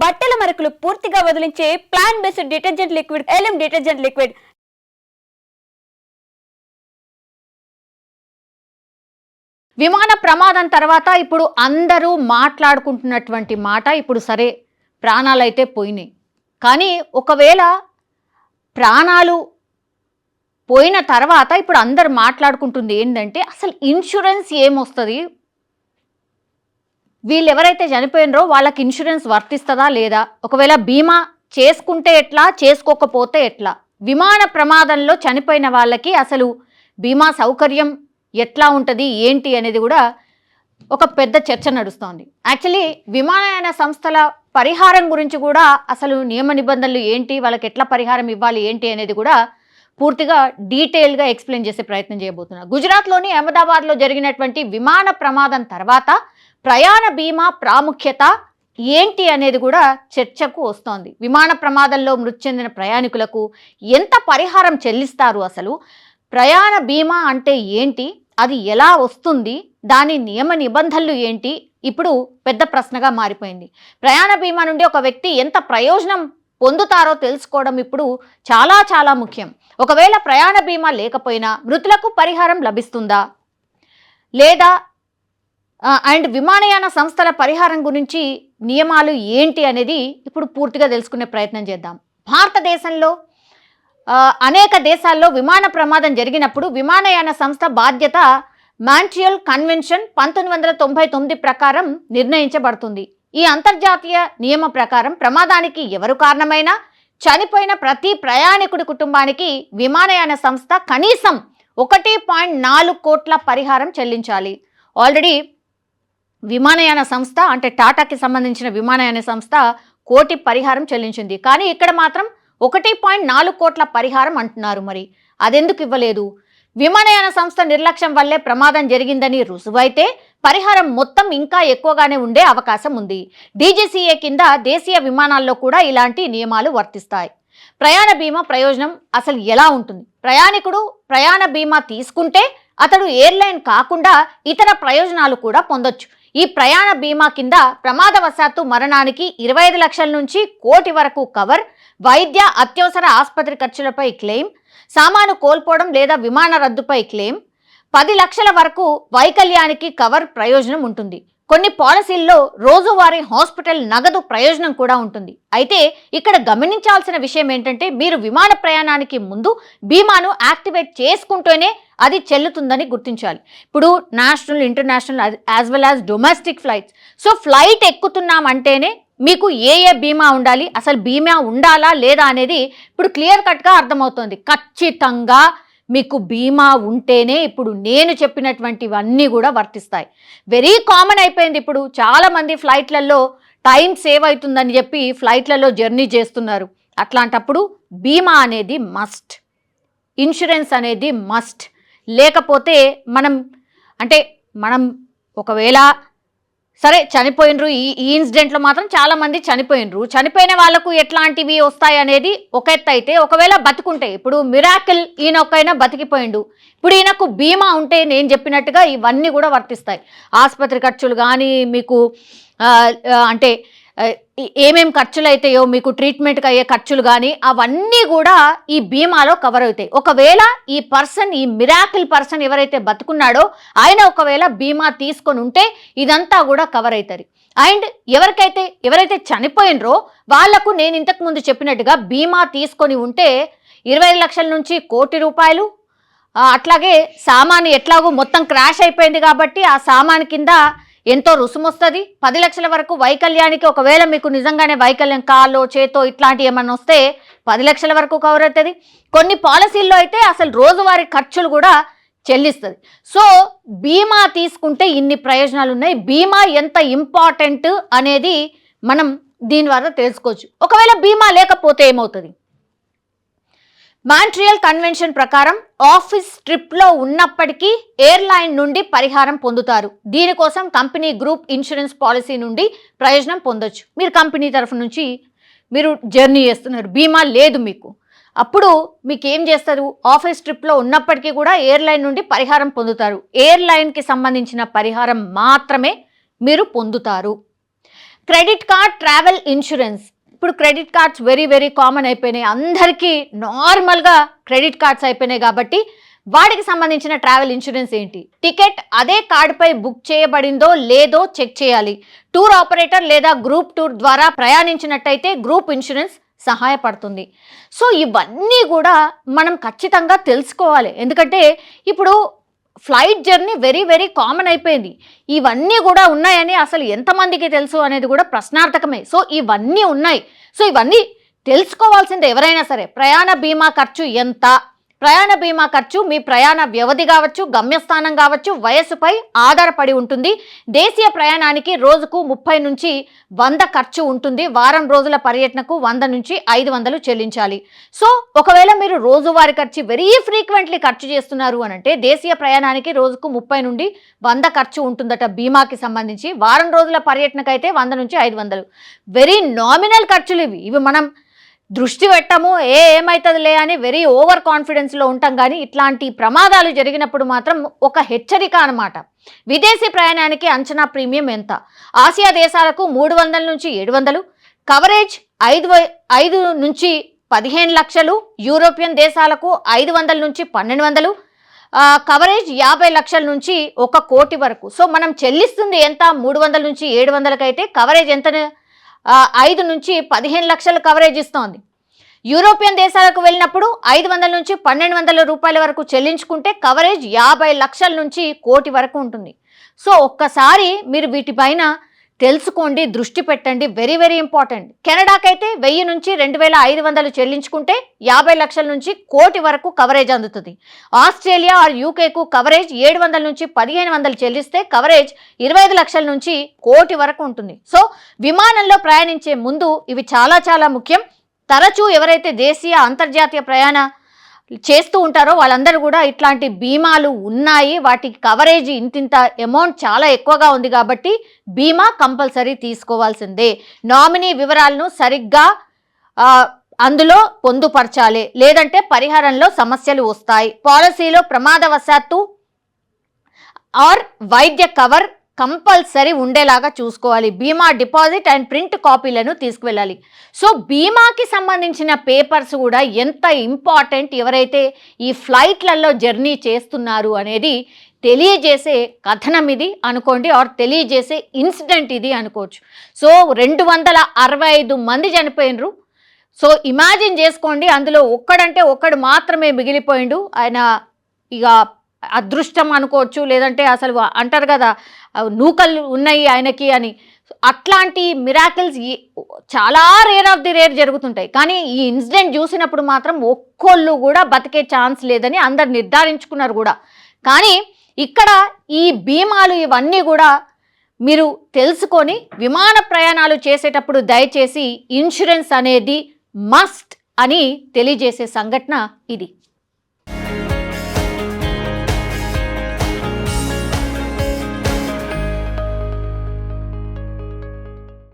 బట్టల మరకలు పూర్తిగా వదిలించే ప్లాన్ బేస్డ్ డిటర్జెంట్ లిక్విడ్ ఎలం డిటర్జెంట్ లిక్విడ్. విమాన ప్రమాదం తర్వాత ఇప్పుడు అందరూ మాట్లాడుకుంటున్నటువంటి మాట ఇప్పుడు సరే ప్రాణాలైతే పోయినాయి. కానీ ఒకవేళ ప్రాణాలు పోయిన తర్వాత ఇప్పుడు అందరు మాట్లాడుకుంటుంది ఏంటంటే అసలు ఇన్సూరెన్స్ ఏమొస్తుంది? వీళ్ళు ఎవరైతే చనిపోయినరో వాళ్ళకి ఇన్సూరెన్స్ వర్తిస్తుందా లేదా? ఒకవేళ బీమా చేసుకుంటే ఎట్లా? చేసుకోకపోతే ఎట్లా? విమాన ప్రమాదంలో చనిపోయిన వాళ్ళకి అసలు బీమా సౌకర్యం ఎట్లా ఉంటుంది? ఏంటి అనేది కూడా ఒక పెద్ద చర్చ నడుస్తోంది. యాక్చువల్లీ విమానయాన సంస్థల పరిహారం గురించి కూడా అసలు నియమ నిబంధనలు ఏంటి? వాళ్ళకి ఎట్లా పరిహారం ఇవ్వాలి? ఏంటి అనేది కూడా పూర్తిగా డీటెయిల్గా ఎక్స్ప్లెయిన్ చేసే ప్రయత్నం చేయబోతున్నా. గుజరాత్లోని అహ్మదాబాద్లో జరిగినటువంటి విమాన ప్రమాదం తర్వాత ప్రయాణ బీమా ప్రాముఖ్యత ఏంటి అనేది కూడా చర్చకు వస్తోంది. విమాన ప్రమాదంలో మృతి చెందిన ప్రయాణికులకు ఎంత పరిహారం చెల్లిస్తారు అసలు? ప్రయాణ బీమా అంటే ఏంటి? అది ఎలా వస్తుంది? దాని నియమ నిబంధనలు ఏంటి? ఇప్పుడు పెద్ద ప్రశ్నగా మారిపోయింది. ప్రయాణ బీమా నుండి ఒక వ్యక్తి ఎంత ప్రయోజనం పొందుతారో తెలుసుకోవడం ఇప్పుడు చాలా చాలా ముఖ్యం. ఒకవేళ ప్రయాణ బీమా లేకపోయినా మృతులకు పరిహారం లభిస్తుందా? లేదా అండ్ విమానయాన సంస్థల పరిహారం గురించి నియమాలు ఏంటి అనేది ఇప్పుడు పూర్తిగా తెలుసుకునే ప్రయత్నం చేద్దాం. భారతదేశంలో అనేక దేశాల్లో విమాన ప్రమాదం జరిగినప్పుడు విమానయాన సంస్థ బాధ్యత మాంట్రియల్ కన్వెన్షన్ పంతొమ్మిది వందల తొంభై తొమ్మిది ప్రకారం నిర్ణయించబడుతుంది. ఈ అంతర్జాతీయ నియమ ప్రకారం ప్రమాదానికి ఎవరు కారణమైనా చనిపోయిన ప్రతి ప్రయాణికుడి కుటుంబానికి విమానయాన సంస్థ కనీసం ఒకటి పాయింట్ నాలుగు కోట్ల పరిహారం చెల్లించాలి. ఆల్రెడీ విమానయాన సంస్థ అంటే టాటాకి సంబంధించిన విమానయాన సంస్థ కోటి పరిహారం చెల్లించింది. కానీ ఇక్కడ మాత్రం ఒకటి పాయింట్ నాలుగు కోట్ల పరిహారం అంటున్నారు మరి. అదెందుకు ఇవ్వలేదు? విమానయాన సంస్థ నిర్లక్ష్యం వల్లే ప్రమాదం జరిగిందని రుజువైతే పరిహారం మొత్తం ఇంకా ఎక్కువగానే ఉండే అవకాశం ఉంది. డీజీసీఏ కింద దేశీయ విమానాల్లో కూడా ఇలాంటి నియమాలు వర్తిస్తాయి. ప్రయాణ బీమా ప్రయోజనం అసలు ఎలా ఉంటుంది? ప్రయాణికుడు ప్రయాణ బీమా తీసుకుంటే అతడు ఎయిర్లైన్ కాకుండా ఇతర ప్రయోజనాలు కూడా పొందొచ్చు. ఈ ప్రయాణ బీమా కింద ప్రమాదవశాత్తు మరణానికి ఇరవై ఐదు లక్షల నుంచి కోటి వరకు కవర్ వైద్య అత్యవసర ఆసుపత్రి ఖర్చులపై క్లెయిమ్ సామాను కోల్పోవడం లేదా విమాన రద్దుపై క్లెయిమ్ పది లక్షల వరకు వైకల్యానికి కవర్ ప్రయోజనం ఉంటుంది. కొన్ని పాలసీల్లో రోజువారీ హాస్పిటల్ నగదు ప్రయోజనం కూడా ఉంటుంది. అయితే ఇక్కడ గమనించాల్సిన విషయం ఏంటంటే మీరు విమాన ప్రయాణానికి ముందు బీమాను యాక్టివేట్ చేసుకుంటూనే అది చెల్లుతుందని గుర్తించాలి. ఇప్పుడు national international as well as domestic flights. So flight ఎక్కుతున్నాం అంటేనే మీకు ఏ ఏ బీమా ఉండాలి? అసలు బీమా ఉండాలా లేదా అనేది ఇప్పుడు క్లియర్ కట్గా అర్థమవుతుంది. ఖచ్చితంగా మీకు బీమా ఉంటేనే ఇప్పుడు నేను చెప్పినటువంటివన్నీ కూడా వర్తిస్తాయి. వెరీ కామన్ అయిపోయింది ఇప్పుడు. చాలామంది ఫ్లైట్లలో టైం సేవ్ అవుతుందని చెప్పి ఫ్లైట్లలో జర్నీ చేస్తున్నారు. అట్లాంటప్పుడు బీమా అనేది మస్ట్ ఇన్సూరెన్స్ అనేది మస్ట్ లేకపోతే మనం అంటే మనం ఒకవేళ సరే చనిపోయినరు. ఈ ఈ ఇన్సిడెంట్లో మాత్రం చాలా మంది చనిపోయినరు. చనిపోయిన వాళ్ళకు ఎట్లాంటివి వస్తాయి అనేది ఒక ఎత్తు అయితే ఒకవేళ బతుకుంటే ఇప్పుడు మిరాకిల్ ఈయన ఒక్కైనా బతికిపోయిండు. ఇప్పుడు ఈయనకు బీమా ఉంటే నేను చెప్పినట్టుగా ఇవన్నీ కూడా వర్తిస్తాయి. ఆసుపత్రి ఖర్చులు కానీ మీకు అంటే ఏమేం ఖర్చులు అవుతాయో మీకు ట్రీట్మెంట్కి అయ్యే ఖర్చులు కానీ అవన్నీ కూడా ఈ బీమాలో కవర్ అవుతాయి. ఒకవేళ ఈ పర్సన్ ఈ మిరాకిల్ పర్సన్ ఎవరైతే బతుకున్నాడో ఆయన ఒకవేళ బీమా తీసుకొని ఉంటే ఇదంతా కూడా కవర్ అవుతుంది అండ్ ఎవరికైతే ఎవరైతే చనిపోయినరో వాళ్ళకు నేను ఇంతకు ముందు చెప్పినట్టుగా బీమా తీసుకొని ఉంటే ఇరవై లక్షల నుంచి కోటి రూపాయలు అట్లాగే సామాను ఎట్లాగో మొత్తం క్రాష్ అయిపోయింది కాబట్టి ఆ సామాను కింద ఎంతో రుసుము వస్తుంది పది లక్షల వరకు వైకల్యానికి ఒకవేళ మీకు నిజంగానే వైకల్యం కాలో చేతో ఇట్లాంటి ఏమన్నా వస్తే పది లక్షల వరకు కవర్ అవుతుంది. కొన్ని పాలసీల్లో అయితే అసలు రోజువారీ ఖర్చులు కూడా చెల్లిస్తుంది. సో బీమా తీసుకుంటే ఇన్ని ప్రయోజనాలు ఉన్నాయి. బీమా ఎంత ఇంపార్టెంట్ అనేది మనం దీని ద్వారా తెలుసుకోవచ్చు. ఒకవేళ బీమా లేకపోతే ఏమవుతుంది? మాంట్రియల్ కన్వెన్షన్ ప్రకారం ఆఫీస్ ట్రిప్లో ఉన్నప్పటికీ ఎయిర్లైన్ నుండి పరిహారం పొందుతారు. దీనికోసం కంపెనీ గ్రూప్ ఇన్సూరెన్స్ పాలసీ నుండి ప్రయోజనం పొందొచ్చు. మీరు కంపెనీ తరఫు నుంచి మీరు జర్నీ చేస్తున్నారు. బీమా లేదు మీకు. అప్పుడు మీకు ఏం చేస్తారు? ఆఫీస్ ట్రిప్లో ఉన్నప్పటికీ కూడా ఎయిర్లైన్ నుండి పరిహారం పొందుతారు. ఎయిర్లైన్కి సంబంధించిన పరిహారం మాత్రమే మీరు పొందుతారు. క్రెడిట్ కార్డ్ ట్రావెల్ ఇన్సూరెన్స్ ఇప్పుడు credit cards very very common అయిపోయినాయి. అందరికీ నార్మల్గా క్రెడిట్ కార్డ్స్ అయిపోయినాయి కాబట్టి వాటికి సంబంధించిన ట్రావెల్ ఇన్సూరెన్స్ ఏంటి? టికెట్ అదే కార్డుపై బుక్ చేయబడిందో లేదో చెక్ చేయాలి. టూర్ ఆపరేటర్ లేదా గ్రూప్ టూర్ ద్వారా ప్రయాణించినట్టయితే గ్రూప్ ఇన్సూరెన్స్ సహాయపడుతుంది. సో ఇవన్నీ కూడా మనం ఖచ్చితంగా తెలుసుకోవాలి. ఎందుకంటే ఇప్పుడు flight journey very very common అయిపోయింది. ఇవన్నీ కూడా ఉన్నాయని అసలు ఎంతమందికి తెలుసు అనేది కూడా ప్రశ్నార్థకమే. సో ఇవన్నీ ఉన్నాయి. సో ఇవన్నీ తెలుసుకోవాల్సిందే ఎవరైనా సరే. ప్రయాణ బీమా ఖర్చు ఎంత? ప్రయాణ బీమా ఖర్చు మీ ప్రయాణ వ్యవధి కావచ్చు గమ్యస్థానం కావచ్చు వయస్సుపై ఆధారపడి ఉంటుంది. దేశీయ ప్రయాణానికి రోజుకు ముప్పై నుంచి వంద ఖర్చు ఉంటుంది. వారం రోజుల పర్యటనకు వంద నుంచి ఐదు వందలు చెల్లించాలి. సో ఒకవేళ మీరు రోజువారి ఖర్చు వెరీ ఫ్రీక్వెంట్లీ ఖర్చు చేస్తున్నారు అని అంటే దేశీయ ప్రయాణానికి రోజుకు ముప్పై నుండి వంద ఖర్చు ఉంటుందట బీమాకి సంబంధించి. వారం రోజుల పర్యటనకైతే వంద నుంచి ఐదు వందలు. వెరీ నామినల్ ఖర్చులు ఇవి. ఇవి మనం దృష్టి పెట్టము ఏ ఏమవుతుందిలే అని వెరీ ఓవర్ కాన్ఫిడెన్స్లో ఉంటాం కానీ ఇట్లాంటి ప్రమాదాలు జరిగినప్పుడు మాత్రం ఒక హెచ్చరిక అనమాట విదేశీ ప్రయాణానికి అంచనా ప్రీమియం ఎంత? ఆసియా దేశాలకు మూడు వందల నుంచి ఏడు వందలు కవరేజ్ ఐదు వై- ఐదు నుంచి పదిహేను లక్షలు యూరోపియన్ దేశాలకు ఐదు వందల నుంచి పన్నెండు వందలు కవరేజ్ యాభై లక్షల నుంచి ఒక కోటి వరకు. సో మనం చెల్లిస్తుంది ఎంత? మూడు వందల నుంచి ఏడు వందలకైతే కవరేజ్ ఎంత ఐదు నుంచి పదిహేను లక్షల కవరేజ్ ఇస్తోంది. యూరోపియన్ దేశాలకు వెళ్ళినప్పుడు ఐదు వందల నుంచి పన్నెండు వందల రూపాయల వరకు చెల్లించుకుంటే కవరేజ్ యాభై లక్షల నుంచి కోటి వరకు ఉంటుంది. సో ఒక్కసారి మీరు వీటిపైన తెలుసుకోండి దృష్టి పెట్టండి వెరీ వెరీ ఇంపార్టెంట్ కెనడాకైతే వెయ్యి నుంచి రెండు వేల ఐదు వందలు చెల్లించుకుంటే యాభై లక్షల నుంచి కోటి వరకు కవరేజ్ అందుతుంది. ఆస్ట్రేలియా ఆర్ యూకేకు కవరేజ్ ఏడు వందల నుంచి పదిహేను వందలు చెల్లిస్తే కవరేజ్ ఇరవై ఐదు లక్షల నుంచి కోటి వరకు ఉంటుంది. సో విమానంలో ప్రయాణించే ముందు ఇవి చాలా చాలా ముఖ్యం. తరచూ ఎవరైతే దేశీయ అంతర్జాతీయ ప్రయాణ చేస్తూ ఉంటారో వాళ్ళందరూ కూడా ఇట్లాంటి బీమాలు ఉన్నాయి. వాటికి కవరేజ్ ఇంతింత అమౌంట్ చాలా ఎక్కువగా ఉంది కాబట్టి బీమా కంపల్సరీ తీసుకోవాల్సిందే. నామినీ వివరాలను సరిగ్గా అందులో పొందుపరచాలి. లేదంటే పరిహారంలో సమస్యలు వస్తాయి. పాలసీలో ప్రమాదవశాత్తు ఆర్ వైద్య కవర్ కంపల్సరీ ఉండేలాగా చూసుకోవాలి. బీమా డిపాజిట్ అండ్ ప్రింట్ కాపీలను తీసుకువెళ్ళాలి. సో బీమాకి సంబంధించిన పేపర్స్ కూడా ఎంత ఇంపార్టెంట్ ఎవరైతే ఈ ఫ్లైట్లలో జర్నీ చేస్తున్నారు అనేది తెలియజేసే కథనం ఇది అనుకోండి. ఆర్ తెలియజేసే ఇన్సిడెంట్ ఇది అనుకోవచ్చు. సో రెండు వందల అరవై ఐదు మంది చనిపోయినరు. సో ఇమాజిన్ చేసుకోండి అందులో ఒక్కడంటే ఒక్కడు మాత్రమే మిగిలిపోయిండు. ఆయన ఇక అదృష్టం అనుకోవచ్చు లేదంటే అసలు అంటారు కదా నూకలు ఉన్నాయి ఆయనకి అని. అట్లాంటి మిరాకిల్స్ చాలా రేర్ ఆఫ్ ది రేర్ జరుగుతుంటాయి. కానీ ఈ ఇన్సిడెంట్ చూసినప్పుడు మాత్రం ఒక్కోళ్ళు కూడా బతికే ఛాన్స్ లేదని అందరు నిర్ధారించుకున్నారు కూడా. కానీ ఇక్కడ ఈ బీమాలు ఇవన్నీ కూడా మీరు తెలుసుకొని విమాన ప్రయాణాలు చేసేటప్పుడు దయచేసి ఇన్సూరెన్స్ అనేది మస్ట్ అని తెలియజేసే సంఘటన ఇది.